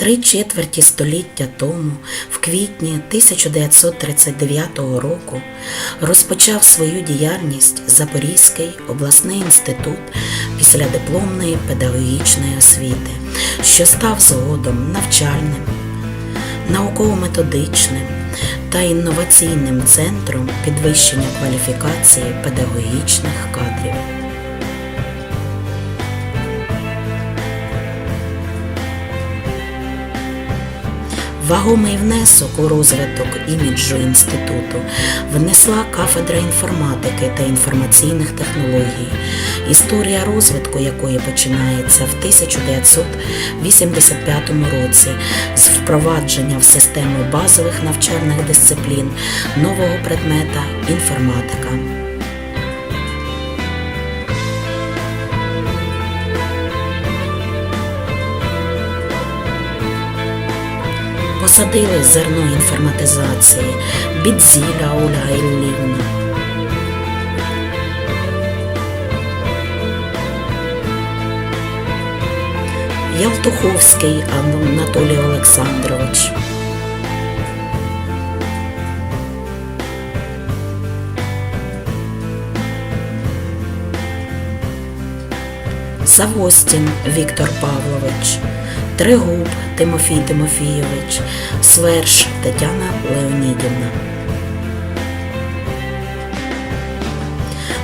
Три четверті століття тому, в квітні 1939 року, розпочав свою діяльність Запорізький обласний інститут післядипломної педагогічної освіти, що став згодом навчальним, науково-методичним та інноваційним центром підвищення кваліфікації педагогічних кадрів. Вагомий внесок у розвиток іміджу інституту внесла кафедра інформатики та інформаційних технологій, історія розвитку якої починається в 1985 році з впровадження в систему базових навчальних дисциплін нового предмета інформатика. Посадили зерно інформатизації Бідзіля Ольга Іллівна. Ялтуховський Анатолій Олександрович. Савостін Віктор Павлович, Тригуб Тимофій Тимофійович, Сверш Тетяна Леонідівна.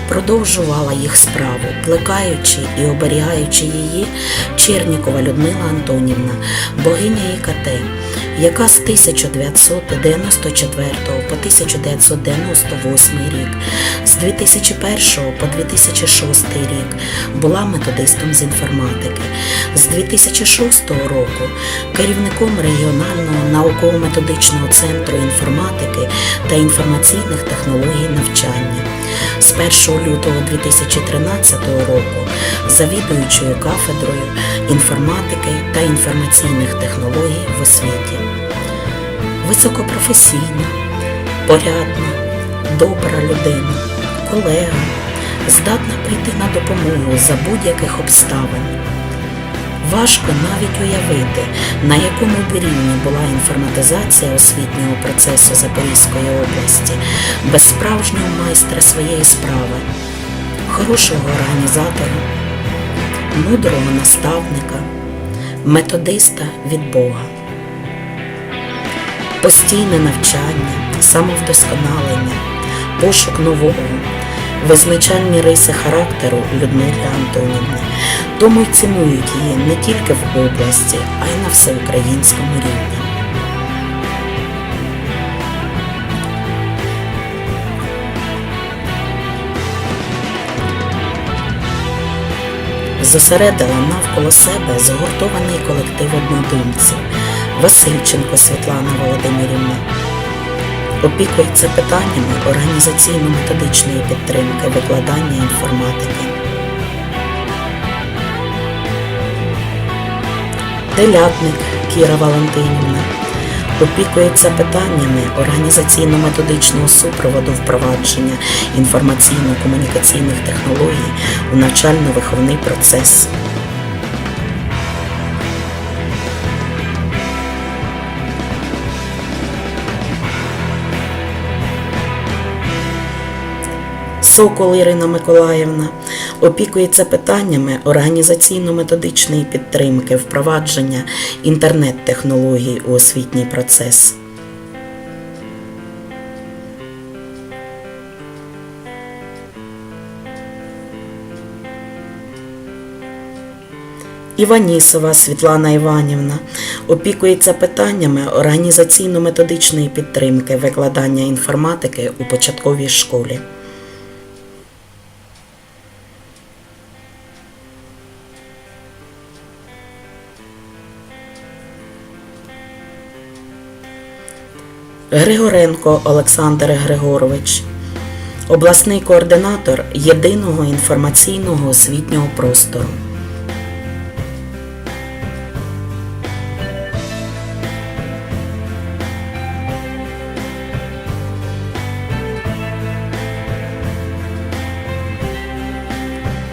Продовжувала їх справу, плекаючи і оберігаючи її Чернікова Людмила Антонівна, богиня ІКТ, яка з 1994 по 1998 рік, з 2001 по 2006 рік була методистом з інформатики, з 2006 року керівником регіонального науково-методичного центру інформатики та інформаційних технологій навчання. З 1 лютого 2013 року завідуючою кафедрою інформатики та інформаційних технологій в освіті. Високопрофесійна, порядна, добра людина, колега, здатна прийти на допомогу за будь-яких обставин. Важко навіть уявити, на якому б рівні була інформатизація освітнього процесу Запорізької області без справжнього майстра своєї справи, хорошого організатора, мудрого наставника, методиста від Бога. Постійне навчання, самовдосконалення, пошук нового, визначальні риси характеру Людмили Антонівни, тому й цінують її не тільки в області, а й на всеукраїнському рівні. Зосередила навколо себе згуртований колектив однодумців Васильченко Світлана Володимирівна. Опікується питаннями організаційно-методичної підтримки викладання інформатики. Телятник Кіра Валентинівна опікується питаннями організаційно-методичного супроводу впровадження інформаційно-комунікаційних технологій у навчально-виховний процес. Сокол Ірина Миколаївна опікується питаннями організаційно-методичної підтримки, впровадження інтернет-технологій у освітній процес. Іванісова Світлана Іванівна опікується питаннями організаційно-методичної підтримки викладання інформатики у початковій школі. Григоренко Олександр Григорович, обласний координатор єдиного інформаційного освітнього простору.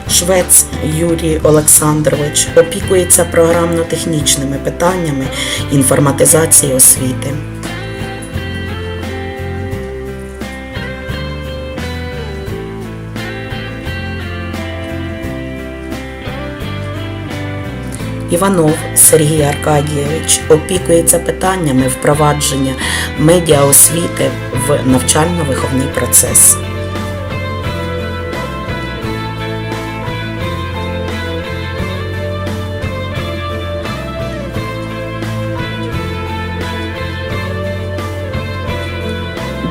Швець Юрій Олександрович опікується програмно-технічними питаннями інформатизації освіти. Іванов Сергій Аркадійович опікується питаннями впровадження медіаосвіти в навчально-виховний процес.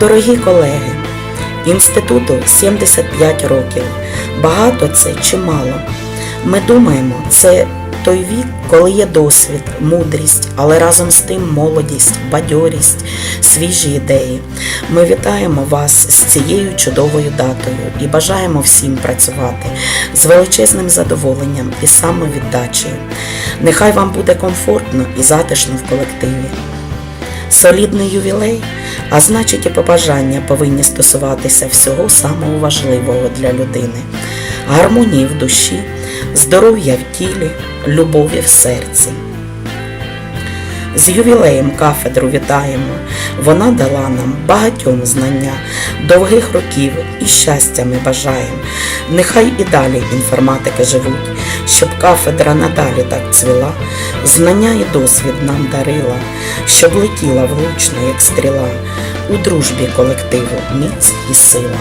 Дорогі колеги, інституту 75 років. Багато це чи мало? Ми думаємо, це той вік, коли є досвід, мудрість, але разом з тим молодість, бадьорість, свіжі ідеї. Ми вітаємо вас з цією чудовою датою і бажаємо всім працювати з величезним задоволенням і самовіддачею. Нехай вам буде комфортно і затишно в колективі. Солідний ювілей, а значить і побажання повинні стосуватися всього самого важливого для людини, гармонії в душі, здоров'я в тілі, любові в серці. З ювілеєм кафедру вітаємо. Вона дала нам багатьом знання, довгих років і щастя ми бажаємо. Нехай і далі інформатики живуть, щоб кафедра надалі так цвіла, знання і досвід нам дарила, щоб летіла влучно, як стріла, у дружбі колективу міць і сила.